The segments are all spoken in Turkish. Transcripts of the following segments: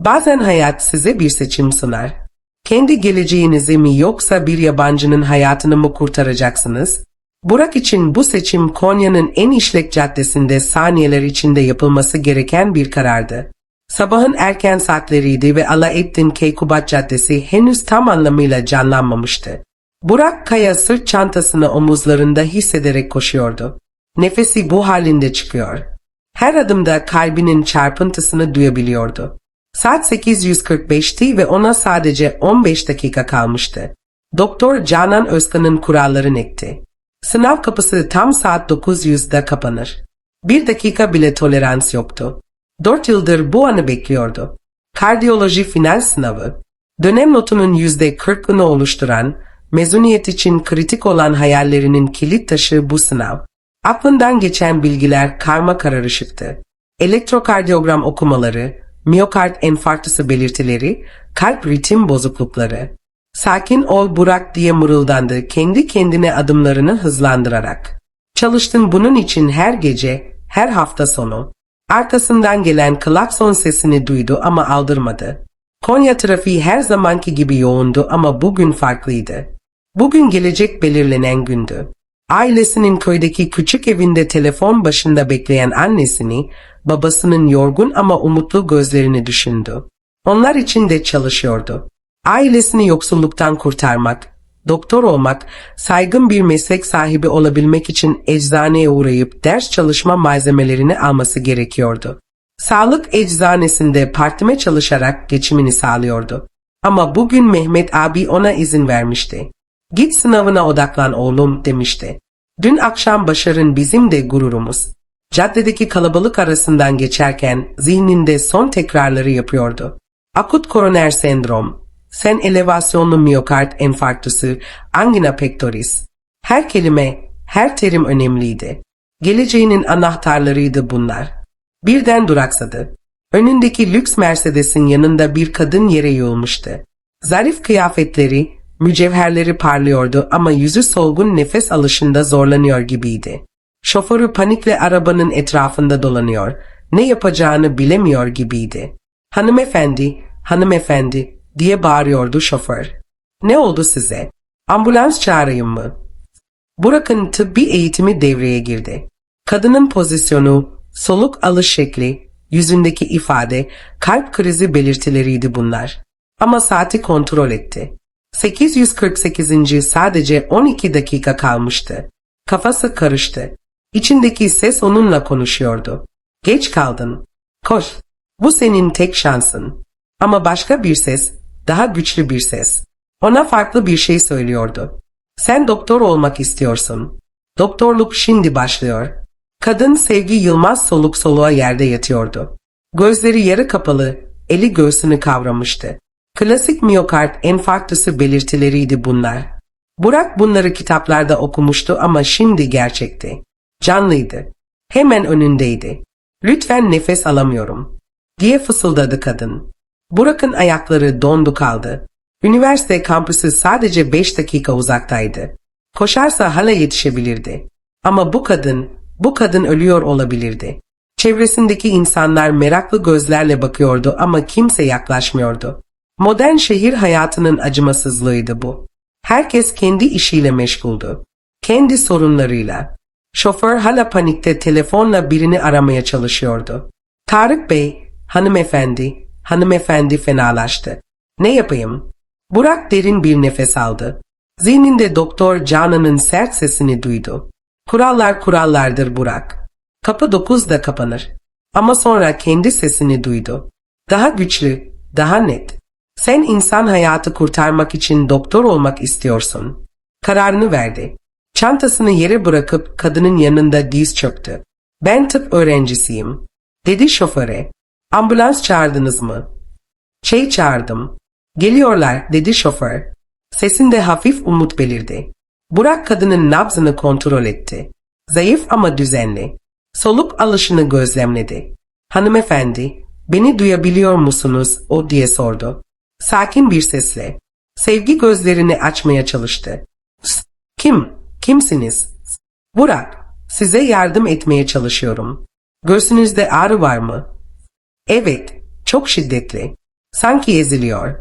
Bazen hayat size bir seçim sunar. Kendi geleceğinizi mi yoksa bir yabancının hayatını mı kurtaracaksınız? Burak için bu seçim Konya'nın en işlek caddesinde saniyeler içinde yapılması gereken bir karardı. Sabahın erken saatleriydi ve Alaeddin Keykubat Caddesi henüz tam anlamıyla canlanmamıştı. Burak Kaya sırt çantasını omuzlarında hissederek koşuyordu. Nefesi bu halinde çıkıyor. Her adımda kalbinin çarpıntısını duyabiliyordu. Saat 8.145'ti ve ona sadece 15 dakika kalmıştı. Doktor Canan Özkan'ın kuralları netti. Sınav kapısı tam saat 900'da kapanır. Bir dakika bile tolerans yoktu. Dört yıldır bu anı bekliyordu. Kardiyoloji final sınavı, dönem notunun yüzde 40'ını oluşturan, mezuniyet için kritik olan hayallerinin kilit taşı bu sınav. Aklından geçen bilgiler karma kararışıktı. Elektrokardiyogram okumaları, miyokard enfarktısı belirtileri, kalp ritim bozuklukları. Sakin ol Burak diye mırıldandı kendi kendine adımlarını hızlandırarak. Çalıştın bunun için her gece, her hafta sonu. Arkasından gelen klakson sesini duydu ama aldırmadı. Konya trafiği her zamanki gibi yoğundu ama bugün farklıydı. Bugün gelecek belirlenen gündü. Ailesinin köydeki küçük evinde telefon başında bekleyen annesini, babasının yorgun ama umutlu gözlerini düşündü. Onlar için de çalışıyordu. Ailesini yoksulluktan kurtarmak, doktor olmak, saygın bir meslek sahibi olabilmek için eczaneye uğrayıp ders çalışma malzemelerini alması gerekiyordu. Sağlık eczanesinde partime çalışarak geçimini sağlıyordu. Ama bugün Mehmet abi ona izin vermişti. Git sınavına odaklan oğlum demişti. Dün akşam başarın bizim de gururumuz. Caddedeki kalabalık arasından geçerken zihninde son tekrarları yapıyordu. Akut koroner sendrom, sen elevasyonlu miyokard enfarktüsü, angina pectoris. Her kelime, her terim önemliydi. Geleceğinin anahtarlarıydı bunlar. Birden duraksadı. Önündeki lüks Mercedes'in yanında bir kadın yere yığılmıştı. Zarif kıyafetleri, mücevherleri parlıyordu ama yüzü solgun nefes alışında zorlanıyor gibiydi. Şoförü panikle arabanın etrafında dolanıyor, ne yapacağını bilemiyor gibiydi. Hanımefendi, hanımefendi diye bağırıyordu şoför. Ne oldu size? Ambulans çağırayım mı? Burak'ın tıbbi eğitimi devreye girdi. Kadının pozisyonu, soluk alış şekli, yüzündeki ifade, kalp krizi belirtileriydi bunlar. Ama saati kontrol etti. 848. sadece 12 dakika kalmıştı. Kafası karıştı. İçindeki ses onunla konuşuyordu. Geç kaldın. Koş. Bu senin tek şansın. Ama başka bir ses, daha güçlü bir ses. Ona farklı bir şey söylüyordu. Sen doktor olmak istiyorsun. Doktorluk şimdi başlıyor. Kadın Sevgi Yılmaz soluk soluğa yerde yatıyordu. Gözleri yarı kapalı, eli göğsünü kavramıştı. Klasik miyokard enfarktüsü belirtileriydi bunlar. Burak bunları kitaplarda okumuştu ama şimdi gerçekti. Canlıydı. Hemen önündeydi. Lütfen nefes alamıyorum. Diye fısıldadı kadın. Burak'ın ayakları dondu kaldı. Üniversite kampüsü sadece 5 dakika uzaktaydı. Koşarsa hala yetişebilirdi. Ama bu kadın, bu kadın ölüyor olabilirdi. Çevresindeki insanlar meraklı gözlerle bakıyordu ama kimse yaklaşmıyordu. Modern şehir hayatının acımasızlığıydı bu. Herkes kendi işiyle meşguldü. Kendi sorunlarıyla. Şoför hala panikte telefonla birini aramaya çalışıyordu. Tarık Bey, hanımefendi, hanımefendi fenalaştı. Ne yapayım? Burak derin bir nefes aldı. Zihninde Doktor Canan'ın sert sesini duydu. Kurallar kurallardır Burak. Kapı 9'da kapanır. Ama sonra kendi sesini duydu. Daha güçlü, daha net. Sen insan hayatı kurtarmak için doktor olmak istiyorsun. Kararını verdi. Çantasını yere bırakıp kadının yanında diz çöktü. Ben tıp öğrencisiyim. Dedi şoföre. Ambulans çağırdınız mı? Şey çağırdım. Geliyorlar dedi şoför. Sesinde hafif umut belirdi. Burak kadının nabzını kontrol etti. Zayıf ama düzenli. Soluk alışını gözlemledi. Hanımefendi, beni duyabiliyor musunuz? O diye sordu. Sakin bir sesle. Sevgi gözlerini açmaya çalıştı. "Pst, Kim? Kimsiniz? Burak, size yardım etmeye çalışıyorum. Göğsünüzde ağrı var mı? Evet, çok şiddetli. Sanki eziliyor.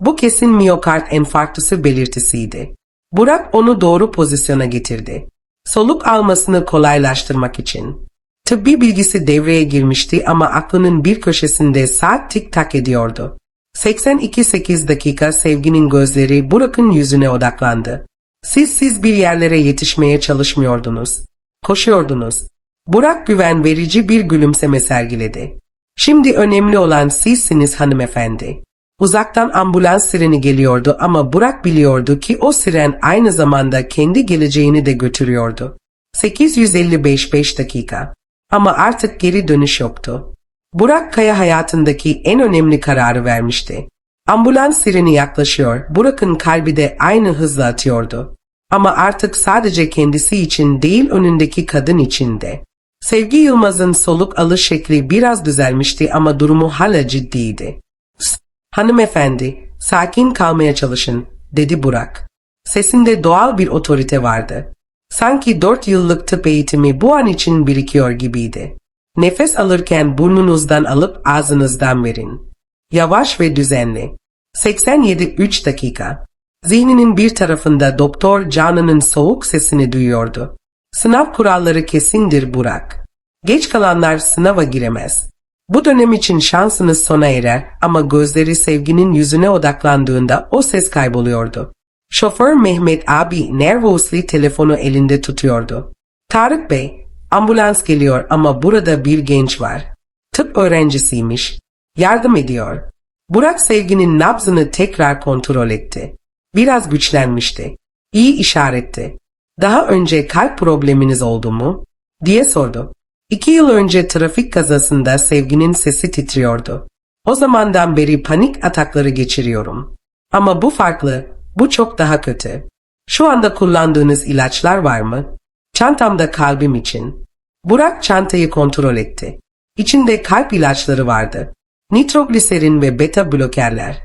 Bu kesin miyokard enfarktüsü belirtisiydi. Burak onu doğru pozisyona getirdi. Soluk almasını kolaylaştırmak için. Tıbbi bilgisi devreye girmişti ama aklının bir köşesinde saat tik tak ediyordu. 82-8 dakika sevginin gözleri Burak'ın yüzüne odaklandı. Siz siz bir yerlere yetişmeye çalışmıyordunuz. Koşuyordunuz. Burak güven verici bir gülümseme sergiledi. Şimdi önemli olan sizsiniz hanımefendi. Uzaktan ambulans sireni geliyordu ama Burak biliyordu ki o siren aynı zamanda kendi geleceğini de götürüyordu. 855 5 dakika. Ama artık geri dönüş yoktu. Burak Kaya hayatındaki en önemli kararı vermişti. Ambulans sireni yaklaşıyor, Burak'ın kalbi de aynı hızla atıyordu. Ama artık sadece kendisi için değil önündeki kadın için de. Sevgi Yılmaz'ın soluk alış şekli biraz düzelmişti ama durumu hala ciddiydi. "Pst, Hanımefendi, sakin kalmaya çalışın, dedi Burak. Sesinde doğal bir otorite vardı. Sanki dört yıllık tıp eğitimi bu an için birikiyor gibiydi. Nefes alırken burnunuzdan alıp ağzınızdan verin. Yavaş ve düzenli. 87-3 dakika. Zihninin bir tarafında Doktor Canan'ın soğuk sesini duyuyordu. Sınav kuralları kesindir Burak. Geç kalanlar sınava giremez. Bu dönem için şansınız sona erer ama gözleri sevginin yüzüne odaklandığında o ses kayboluyordu. Şoför Mehmet abi nervosly telefonu elinde tutuyordu. Tarık Bey, ambulans geliyor ama burada bir genç var. Tıp öğrencisiymiş. Yardım ediyor. Burak sevginin nabzını tekrar kontrol etti. Biraz güçlenmişti. İyi işaretti. Daha önce kalp probleminiz oldu mu? diye sordu. İki yıl önce trafik kazasında sevginin sesi titriyordu. O zamandan beri panik atakları geçiriyorum. Ama bu farklı, bu çok daha kötü. Şu anda kullandığınız ilaçlar var mı? Çantamda kalbim için. Burak çantayı kontrol etti. İçinde kalp ilaçları vardı. Nitrogliserin ve beta blokerler.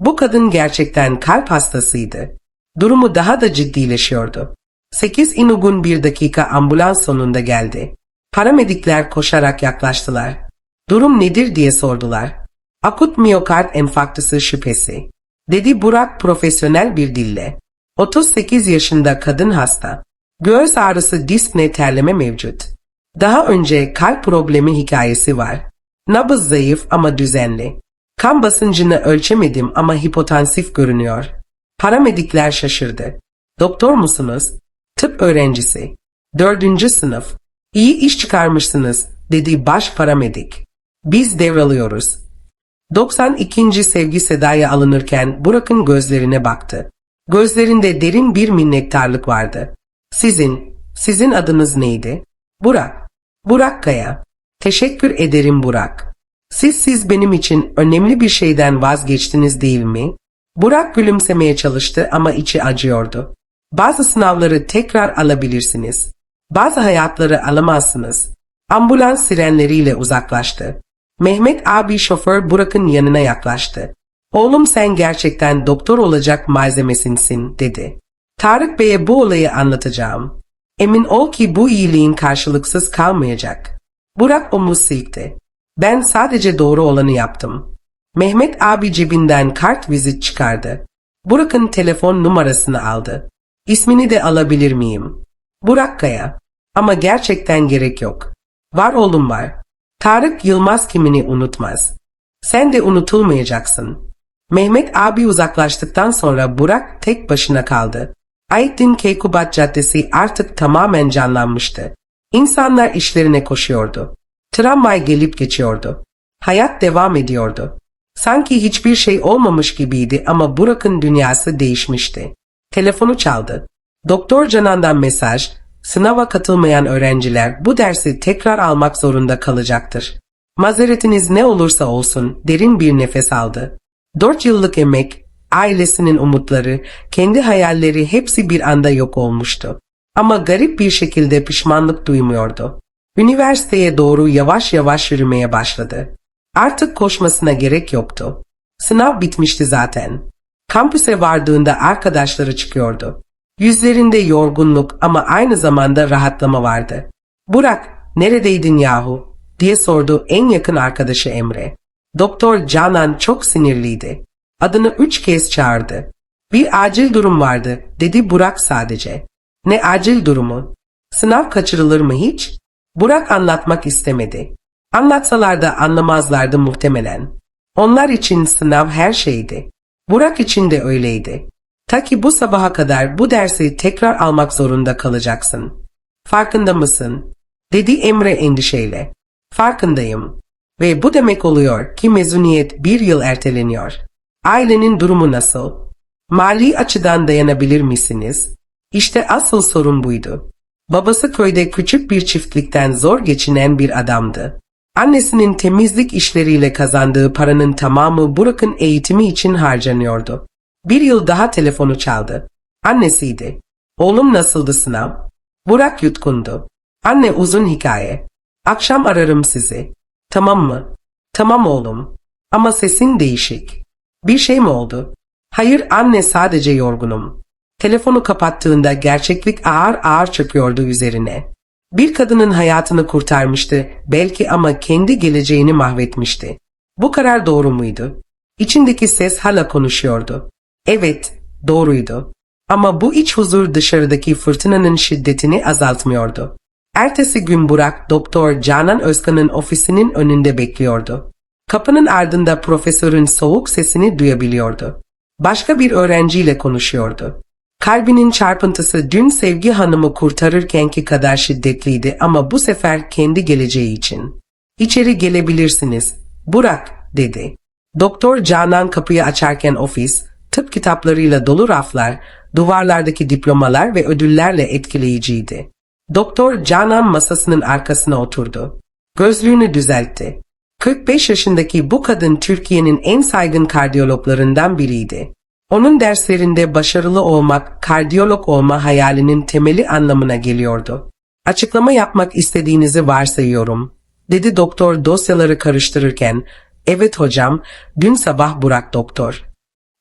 Bu kadın gerçekten kalp hastasıydı. Durumu daha da ciddileşiyordu. 8 inugun bir dakika ambulans sonunda geldi. Paramedikler koşarak yaklaştılar. Durum nedir diye sordular. Akut miyokard enfarktüsü şüphesi. Dedi Burak profesyonel bir dille. 38 yaşında kadın hasta. Göğüs ağrısı diskne terleme mevcut. Daha önce kalp problemi hikayesi var. Nabız zayıf ama düzenli. Kan basıncını ölçemedim ama hipotansif görünüyor. Paramedikler şaşırdı. Doktor musunuz? Tıp öğrencisi. Dördüncü sınıf. İyi iş çıkarmışsınız, dedi baş paramedik. Biz devralıyoruz. 92. sevgi sedaya alınırken Burak'ın gözlerine baktı. Gözlerinde derin bir minnettarlık vardı. Sizin, sizin adınız neydi? Burak. Burak Kaya. Teşekkür ederim Burak. Siz siz benim için önemli bir şeyden vazgeçtiniz değil mi? Burak gülümsemeye çalıştı ama içi acıyordu. Bazı sınavları tekrar alabilirsiniz. Bazı hayatları alamazsınız. Ambulans sirenleriyle uzaklaştı. Mehmet abi şoför Burak'ın yanına yaklaştı. Oğlum sen gerçekten doktor olacak malzemesinsin dedi. Tarık Bey'e bu olayı anlatacağım. Emin ol ki bu iyiliğin karşılıksız kalmayacak. Burak omuz silkti. Ben sadece doğru olanı yaptım. Mehmet abi cebinden kart vizit çıkardı. Burak'ın telefon numarasını aldı. İsmini de alabilir miyim? Burak Kaya. Ama gerçekten gerek yok. Var oğlum var. Tarık Yılmaz kimini unutmaz. Sen de unutulmayacaksın. Mehmet abi uzaklaştıktan sonra Burak tek başına kaldı. Aydın Keykubat Caddesi artık tamamen canlanmıştı. İnsanlar işlerine koşuyordu. Tramvay gelip geçiyordu. Hayat devam ediyordu. Sanki hiçbir şey olmamış gibiydi ama Burak'ın dünyası değişmişti. Telefonu çaldı. Doktor Canan'dan mesaj, sınava katılmayan öğrenciler bu dersi tekrar almak zorunda kalacaktır. Mazeretiniz ne olursa olsun derin bir nefes aldı. Dört yıllık emek, ailesinin umutları, kendi hayalleri hepsi bir anda yok olmuştu. Ama garip bir şekilde pişmanlık duymuyordu. Üniversiteye doğru yavaş yavaş yürümeye başladı. Artık koşmasına gerek yoktu. Sınav bitmişti zaten. Kampüse vardığında arkadaşları çıkıyordu. Yüzlerinde yorgunluk ama aynı zamanda rahatlama vardı. Burak, neredeydin yahu? diye sordu en yakın arkadaşı Emre. Doktor Canan çok sinirliydi. Adını üç kez çağırdı. Bir acil durum vardı, dedi Burak sadece. Ne acil durumu? Sınav kaçırılır mı hiç? Burak anlatmak istemedi. Anlatsalar da anlamazlardı muhtemelen. Onlar için sınav her şeydi. Burak için de öyleydi. Ta ki bu sabaha kadar bu dersi tekrar almak zorunda kalacaksın. Farkında mısın? Dedi Emre endişeyle. Farkındayım. Ve bu demek oluyor ki mezuniyet bir yıl erteleniyor. Ailenin durumu nasıl? Mali açıdan dayanabilir misiniz? İşte asıl sorun buydu. Babası köyde küçük bir çiftlikten zor geçinen bir adamdı. Annesinin temizlik işleriyle kazandığı paranın tamamı Burak'ın eğitimi için harcanıyordu. Bir yıl daha telefonu çaldı. Annesiydi. Oğlum nasıldı sınav? Burak yutkundu. Anne uzun hikaye. Akşam ararım sizi. Tamam mı? Tamam oğlum. Ama sesin değişik. Bir şey mi oldu? Hayır anne sadece yorgunum. Telefonu kapattığında gerçeklik ağır ağır çöküyordu üzerine. Bir kadının hayatını kurtarmıştı belki ama kendi geleceğini mahvetmişti. Bu karar doğru muydu? İçindeki ses hala konuşuyordu. Evet, doğruydu. Ama bu iç huzur dışarıdaki fırtınanın şiddetini azaltmıyordu. Ertesi gün Burak, Doktor Canan Özkan'ın ofisinin önünde bekliyordu. Kapının ardında profesörün soğuk sesini duyabiliyordu. Başka bir öğrenciyle konuşuyordu. Kalbinin çarpıntısı dün Sevgi Hanım'ı kurtarırkenki kadar şiddetliydi ama bu sefer kendi geleceği için. İçeri gelebilirsiniz. Burak, dedi. Doktor Canan kapıyı açarken ofis, tıp kitaplarıyla dolu raflar, duvarlardaki diplomalar ve ödüllerle etkileyiciydi. Doktor Canan masasının arkasına oturdu. Gözlüğünü düzeltti. 45 yaşındaki bu kadın Türkiye'nin en saygın kardiyologlarından biriydi. Onun derslerinde başarılı olmak, kardiyolog olma hayalinin temeli anlamına geliyordu. Açıklama yapmak istediğinizi varsayıyorum, dedi doktor dosyaları karıştırırken. Evet hocam, dün sabah Burak doktor.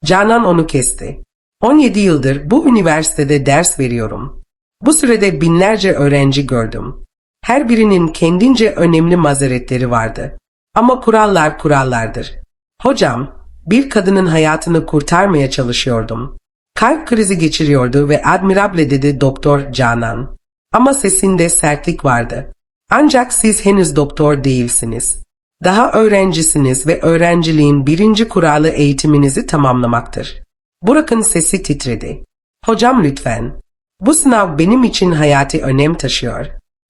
Canan onu kesti. 17 yıldır bu üniversitede ders veriyorum. Bu sürede binlerce öğrenci gördüm. Her birinin kendince önemli mazeretleri vardı. Ama kurallar kurallardır. Hocam, bir kadının hayatını kurtarmaya çalışıyordum. Kalp krizi geçiriyordu ve admirable dedi Doktor Canan. Ama sesinde sertlik vardı. Ancak siz henüz doktor değilsiniz. Daha öğrencisiniz ve öğrenciliğin birinci kuralı eğitiminizi tamamlamaktır. Burak'ın sesi titredi. Hocam lütfen. Bu sınav benim için hayati önem taşıyor.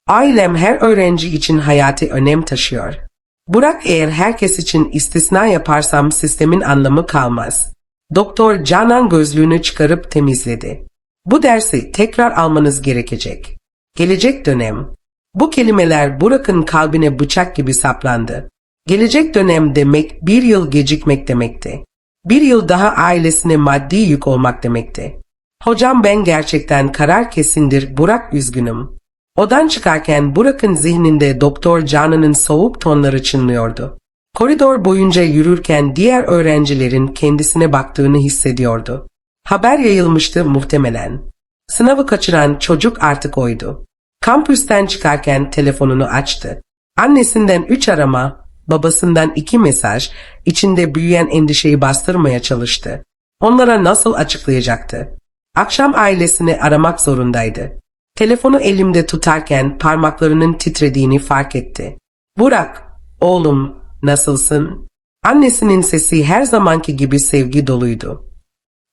Ailem her öğrenci için hayati önem taşıyor. Burak eğer herkes için istisna yaparsam sistemin anlamı kalmaz. Doktor Canan gözlüğünü çıkarıp temizledi. Bu dersi tekrar almanız gerekecek. Gelecek dönem. Bu kelimeler Burak'ın kalbine bıçak gibi saplandı. Gelecek dönem demek bir yıl gecikmek demekti. Bir yıl daha ailesine maddi yük olmak demekti. Hocam ben gerçekten karar kesindir Burak üzgünüm. Odan çıkarken Burak'ın zihninde Doktor Canan'ın soğuk tonları çınlıyordu. Koridor boyunca yürürken diğer öğrencilerin kendisine baktığını hissediyordu. Haber yayılmıştı muhtemelen. Sınavı kaçıran çocuk artık oydu. Kampüsten çıkarken telefonunu açtı. Annesinden üç arama, babasından iki mesaj, içinde büyüyen endişeyi bastırmaya çalıştı. Onlara nasıl açıklayacaktı? Akşam ailesini aramak zorundaydı. Telefonu elimde tutarken parmaklarının titrediğini fark etti. Burak, oğlum, nasılsın? Annesinin sesi her zamanki gibi sevgi doluydu.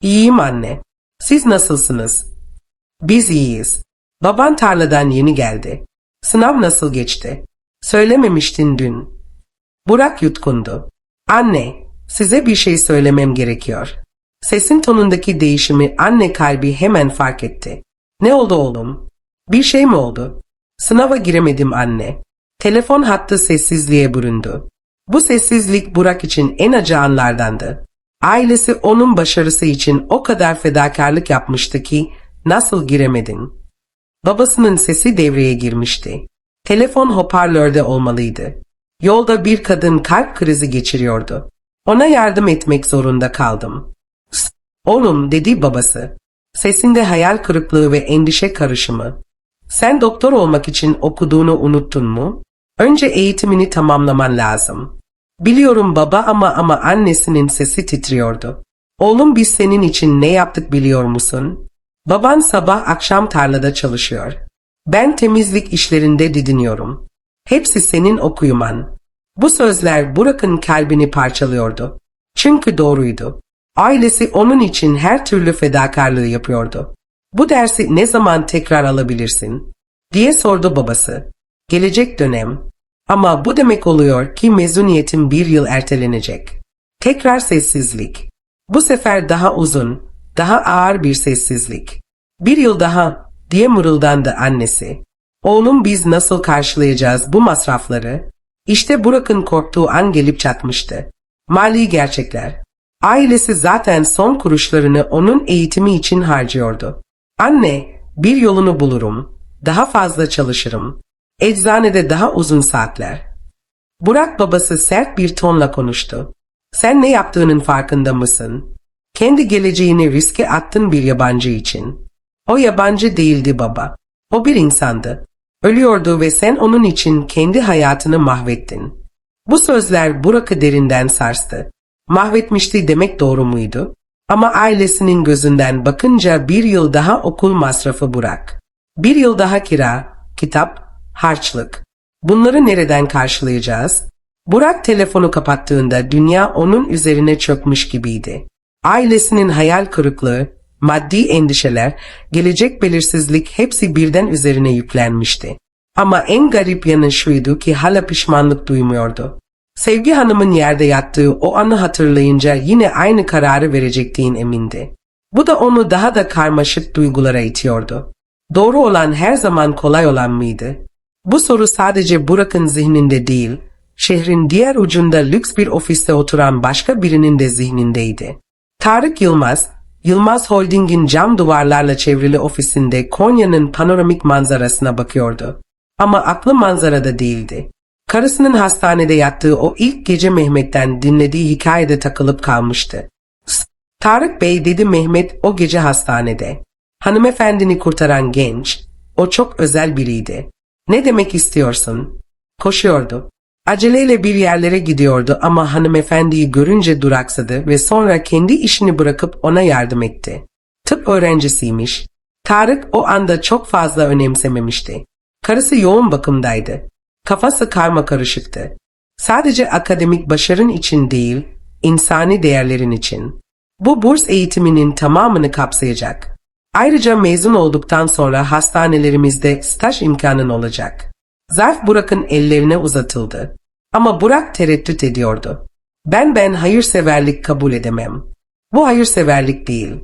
İyiyim anne. Siz nasılsınız? Biz iyiyiz. Baban tarladan yeni geldi. Sınav nasıl geçti? Söylememiştin dün. Burak yutkundu. Anne, size bir şey söylemem gerekiyor. Sesin tonundaki değişimi anne kalbi hemen fark etti. Ne oldu oğlum? Bir şey mi oldu? Sınava giremedim anne. Telefon hattı sessizliğe büründü. Bu sessizlik Burak için en acı anlardandı. Ailesi onun başarısı için o kadar fedakarlık yapmıştı ki nasıl giremedin? Babasının sesi devreye girmişti. Telefon hoparlörde olmalıydı. Yolda bir kadın kalp krizi geçiriyordu. Ona yardım etmek zorunda kaldım. "Pst, Oğlum dedi babası. Sesinde hayal kırıklığı ve endişe karışımı. Sen doktor olmak için okuduğunu unuttun mu? Önce eğitimini tamamlaman lazım. Biliyorum baba ama ama annesinin sesi titriyordu. Oğlum biz senin için ne yaptık biliyor musun? Baban sabah akşam tarlada çalışıyor. Ben temizlik işlerinde didiniyorum. Hepsi senin okuyuman. Bu sözler Burak'ın kalbini parçalıyordu. Çünkü doğruydu. Ailesi onun için her türlü fedakarlığı yapıyordu. Bu dersi ne zaman tekrar alabilirsin? diye sordu babası. Gelecek dönem. Ama bu demek oluyor ki mezuniyetim bir yıl ertelenecek. Tekrar sessizlik. Bu sefer daha uzun, daha ağır bir sessizlik. Bir yıl daha diye mırıldandı annesi. Oğlum biz nasıl karşılayacağız bu masrafları? İşte Burak'ın korktuğu an gelip çatmıştı. Mali gerçekler. Ailesi zaten son kuruşlarını onun eğitimi için harcıyordu. Anne, bir yolunu bulurum. Daha fazla çalışırım. Eczanede daha uzun saatler. Burak babası sert bir tonla konuştu. Sen ne yaptığının farkında mısın? Kendi geleceğini riske attın bir yabancı için. O yabancı değildi baba. O bir insandı. Ölüyordu ve sen onun için kendi hayatını mahvettin. Bu sözler Burak'ı derinden sarstı. Mahvetmişti demek doğru muydu? Ama ailesinin gözünden bakınca bir yıl daha okul masrafı Burak. Bir yıl daha kira, kitap, harçlık. Bunları nereden karşılayacağız? Burak telefonu kapattığında dünya onun üzerine çökmüş gibiydi. Ailesinin hayal kırıklığı, maddi endişeler, gelecek belirsizlik hepsi birden üzerine yüklenmişti. Ama en garip yanı şuydu ki hala pişmanlık duymuyordu. Sevgi Hanım'ın yerde yattığı o anı hatırlayınca yine aynı kararı verecektiğin emindi. Bu da onu daha da karmaşık duygulara itiyordu. Doğru olan her zaman kolay olan mıydı? Bu soru sadece Burak'ın zihninde değil, şehrin diğer ucunda lüks bir ofiste oturan başka birinin de zihnindeydi. Tarık Yılmaz, Yılmaz Holding'in cam duvarlarla çevrili ofisinde Konya'nın panoramik manzarasına bakıyordu. Ama aklı manzarada değildi. Karısının hastanede yattığı o ilk gece Mehmet'ten dinlediği hikayede takılıp kalmıştı. "S- Tarık Bey dedi Mehmet o gece hastanede. Hanımefendini kurtaran genç, o çok özel biriydi. Ne demek istiyorsun? Koşuyordu. Aceleyle bir yerlere gidiyordu ama hanımefendiyi görünce duraksadı ve sonra kendi işini bırakıp ona yardım etti. Tıp öğrencisiymiş. Tarık o anda çok fazla önemsememişti. Karısı yoğun bakımdaydı. Kafası karma karışıktı. Sadece akademik başarın için değil, insani değerlerin için. Bu burs eğitiminin tamamını kapsayacak. Ayrıca mezun olduktan sonra hastanelerimizde staj imkanın olacak. Zarf Burak'ın ellerine uzatıldı. Ama Burak tereddüt ediyordu. Ben ben hayırseverlik kabul edemem. Bu hayırseverlik değil.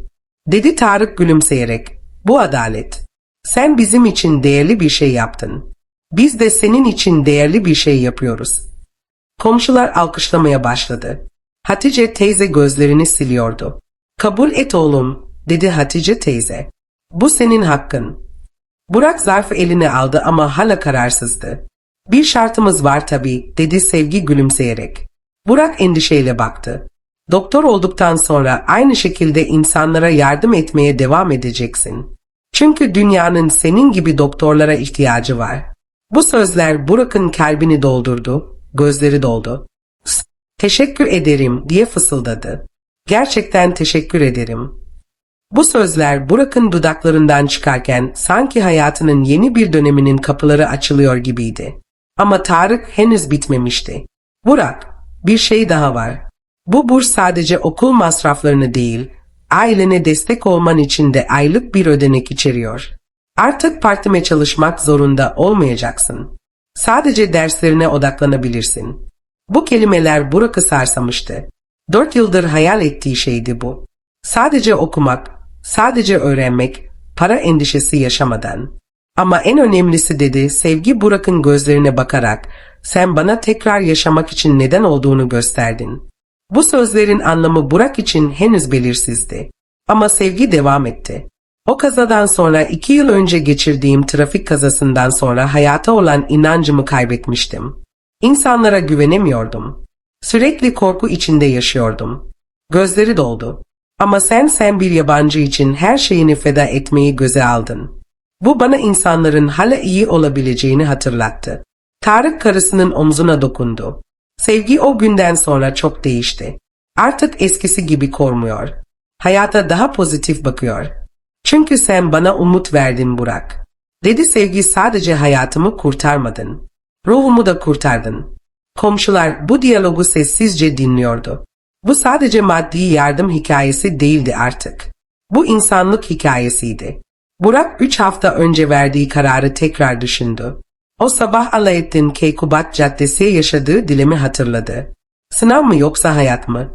Dedi Tarık gülümseyerek. Bu adalet. Sen bizim için değerli bir şey yaptın. Biz de senin için değerli bir şey yapıyoruz. Komşular alkışlamaya başladı. Hatice teyze gözlerini siliyordu. Kabul et oğlum, dedi Hatice teyze. Bu senin hakkın. Burak zarfı eline aldı ama hala kararsızdı. Bir şartımız var tabii, dedi Sevgi gülümseyerek. Burak endişeyle baktı. Doktor olduktan sonra aynı şekilde insanlara yardım etmeye devam edeceksin. Çünkü dünyanın senin gibi doktorlara ihtiyacı var. Bu sözler Burak'ın kalbini doldurdu, gözleri doldu. "S- Teşekkür ederim diye fısıldadı. Gerçekten teşekkür ederim. Bu sözler Burak'ın dudaklarından çıkarken sanki hayatının yeni bir döneminin kapıları açılıyor gibiydi. Ama Tarık henüz bitmemişti. Burak, bir şey daha var. Bu burs sadece okul masraflarını değil, ailene destek olman için de aylık bir ödenek içeriyor. Artık partime çalışmak zorunda olmayacaksın. Sadece derslerine odaklanabilirsin. Bu kelimeler Burak'ı sarsamıştı. Dört yıldır hayal ettiği şeydi bu. Sadece okumak, sadece öğrenmek, para endişesi yaşamadan. Ama en önemlisi dedi sevgi Burak'ın gözlerine bakarak sen bana tekrar yaşamak için neden olduğunu gösterdin. Bu sözlerin anlamı Burak için henüz belirsizdi. Ama sevgi devam etti. O kazadan sonra iki yıl önce geçirdiğim trafik kazasından sonra hayata olan inancımı kaybetmiştim. İnsanlara güvenemiyordum. Sürekli korku içinde yaşıyordum. Gözleri doldu. Ama sen sen bir yabancı için her şeyini feda etmeyi göze aldın. Bu bana insanların hala iyi olabileceğini hatırlattı. Tarık karısının omzuna dokundu. Sevgi o günden sonra çok değişti. Artık eskisi gibi kormuyor. Hayata daha pozitif bakıyor. Çünkü sen bana umut verdin Burak. Dedi sevgi sadece hayatımı kurtarmadın. Ruhumu da kurtardın. Komşular bu diyalogu sessizce dinliyordu. Bu sadece maddi yardım hikayesi değildi artık. Bu insanlık hikayesiydi. Burak üç hafta önce verdiği kararı tekrar düşündü. O sabah Alayettin Keykubat Caddesi yaşadığı dilemi hatırladı. Sınav mı yoksa hayat mı?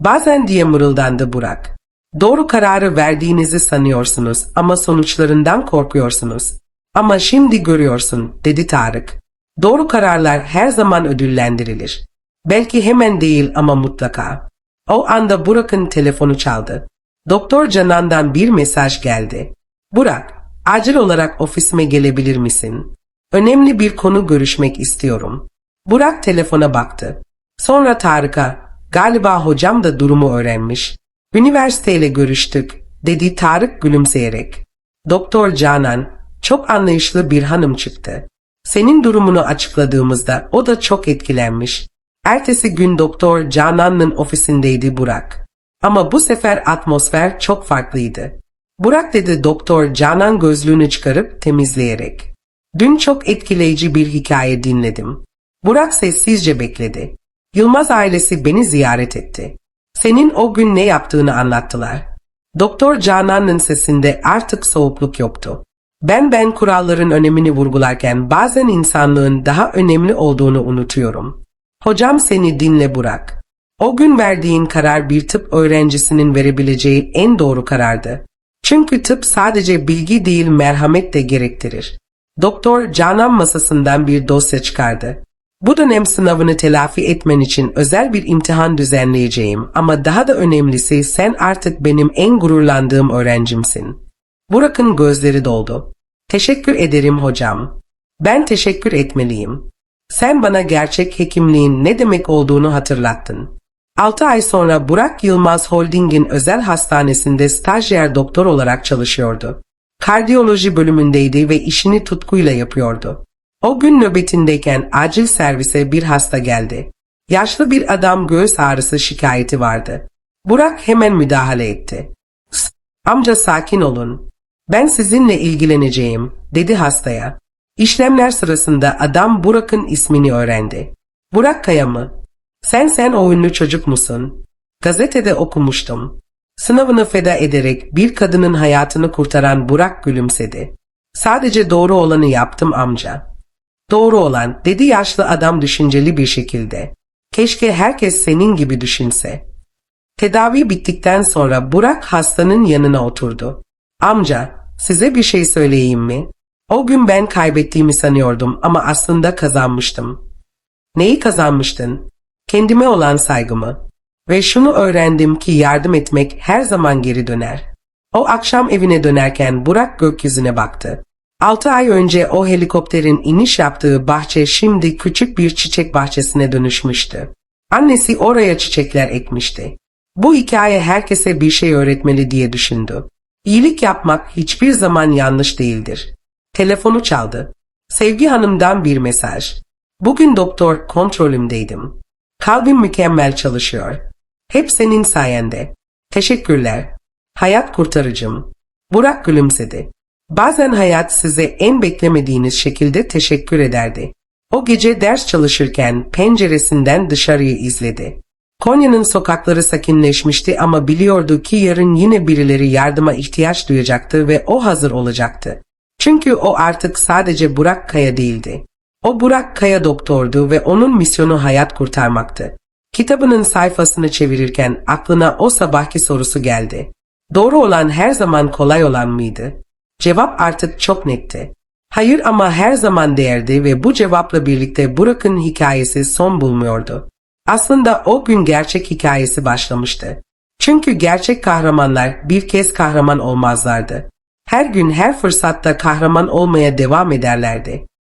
Bazen diye mırıldandı Burak. Doğru kararı verdiğinizi sanıyorsunuz ama sonuçlarından korkuyorsunuz. Ama şimdi görüyorsun, dedi Tarık. Doğru kararlar her zaman ödüllendirilir. Belki hemen değil ama mutlaka. O anda Burak'ın telefonu çaldı. Doktor Canan'dan bir mesaj geldi. Burak, acil olarak ofisime gelebilir misin? Önemli bir konu görüşmek istiyorum. Burak telefona baktı. Sonra Tarık'a, galiba hocam da durumu öğrenmiş. Üniversiteyle görüştük, dedi Tarık gülümseyerek. Doktor Canan, çok anlayışlı bir hanım çıktı. Senin durumunu açıkladığımızda o da çok etkilenmiş. Ertesi gün Doktor Canan'ın ofisindeydi Burak. Ama bu sefer atmosfer çok farklıydı. Burak dedi Doktor Canan gözlüğünü çıkarıp temizleyerek. Dün çok etkileyici bir hikaye dinledim. Burak sessizce bekledi. Yılmaz ailesi beni ziyaret etti. Senin o gün ne yaptığını anlattılar. Doktor Canan'ın sesinde artık soğukluk yoktu. Ben ben kuralların önemini vurgularken bazen insanlığın daha önemli olduğunu unutuyorum. Hocam seni dinle Burak. O gün verdiğin karar bir tıp öğrencisinin verebileceği en doğru karardı. Çünkü tıp sadece bilgi değil merhamet de gerektirir. Doktor Canan masasından bir dosya çıkardı. Bu dönem sınavını telafi etmen için özel bir imtihan düzenleyeceğim ama daha da önemlisi sen artık benim en gururlandığım öğrencimsin. Burak'ın gözleri doldu. Teşekkür ederim hocam. Ben teşekkür etmeliyim. Sen bana gerçek hekimliğin ne demek olduğunu hatırlattın. 6 ay sonra Burak Yılmaz Holding'in özel hastanesinde stajyer doktor olarak çalışıyordu. Kardiyoloji bölümündeydi ve işini tutkuyla yapıyordu. O gün nöbetindeyken acil servise bir hasta geldi. Yaşlı bir adam göğüs ağrısı şikayeti vardı. Burak hemen müdahale etti. "S- Amca sakin olun. Ben sizinle ilgileneceğim, dedi hastaya. İşlemler sırasında adam Burak'ın ismini öğrendi. Burak Kaya mı? Sen sen o ünlü çocuk musun? Gazetede okumuştum. Sınavını feda ederek bir kadının hayatını kurtaran Burak gülümsedi. Sadece doğru olanı yaptım amca. Doğru olan, dedi yaşlı adam düşünceli bir şekilde. Keşke herkes senin gibi düşünse. Tedavi bittikten sonra Burak hastanın yanına oturdu. Amca, size bir şey söyleyeyim mi? O gün ben kaybettiğimi sanıyordum ama aslında kazanmıştım. Neyi kazanmıştın? Kendime olan saygımı. Ve şunu öğrendim ki yardım etmek her zaman geri döner. O akşam evine dönerken Burak gökyüzüne baktı. Altı ay önce o helikopterin iniş yaptığı bahçe şimdi küçük bir çiçek bahçesine dönüşmüştü. Annesi oraya çiçekler ekmişti. Bu hikaye herkese bir şey öğretmeli diye düşündü. İyilik yapmak hiçbir zaman yanlış değildir. Telefonu çaldı. Sevgi Hanım'dan bir mesaj. Bugün doktor kontrolümdeydim. Kalbim mükemmel çalışıyor. Hep senin sayende. Teşekkürler. Hayat kurtarıcım. Burak gülümsedi. Bazen hayat size en beklemediğiniz şekilde teşekkür ederdi. O gece ders çalışırken penceresinden dışarıyı izledi. Konya'nın sokakları sakinleşmişti ama biliyordu ki yarın yine birileri yardıma ihtiyaç duyacaktı ve o hazır olacaktı. Çünkü o artık sadece Burak Kaya değildi. O Burak Kaya doktordu ve onun misyonu hayat kurtarmaktı. Kitabının sayfasını çevirirken aklına o sabahki sorusu geldi. Doğru olan her zaman kolay olan mıydı? Cevap artık çok netti. Hayır ama her zaman değerdi ve bu cevapla birlikte Burak'ın hikayesi son bulmuyordu. Aslında o gün gerçek hikayesi başlamıştı. Çünkü gerçek kahramanlar bir kez kahraman olmazlardı. Her gün her fırsatta kahraman olmaya devam ederlerdi.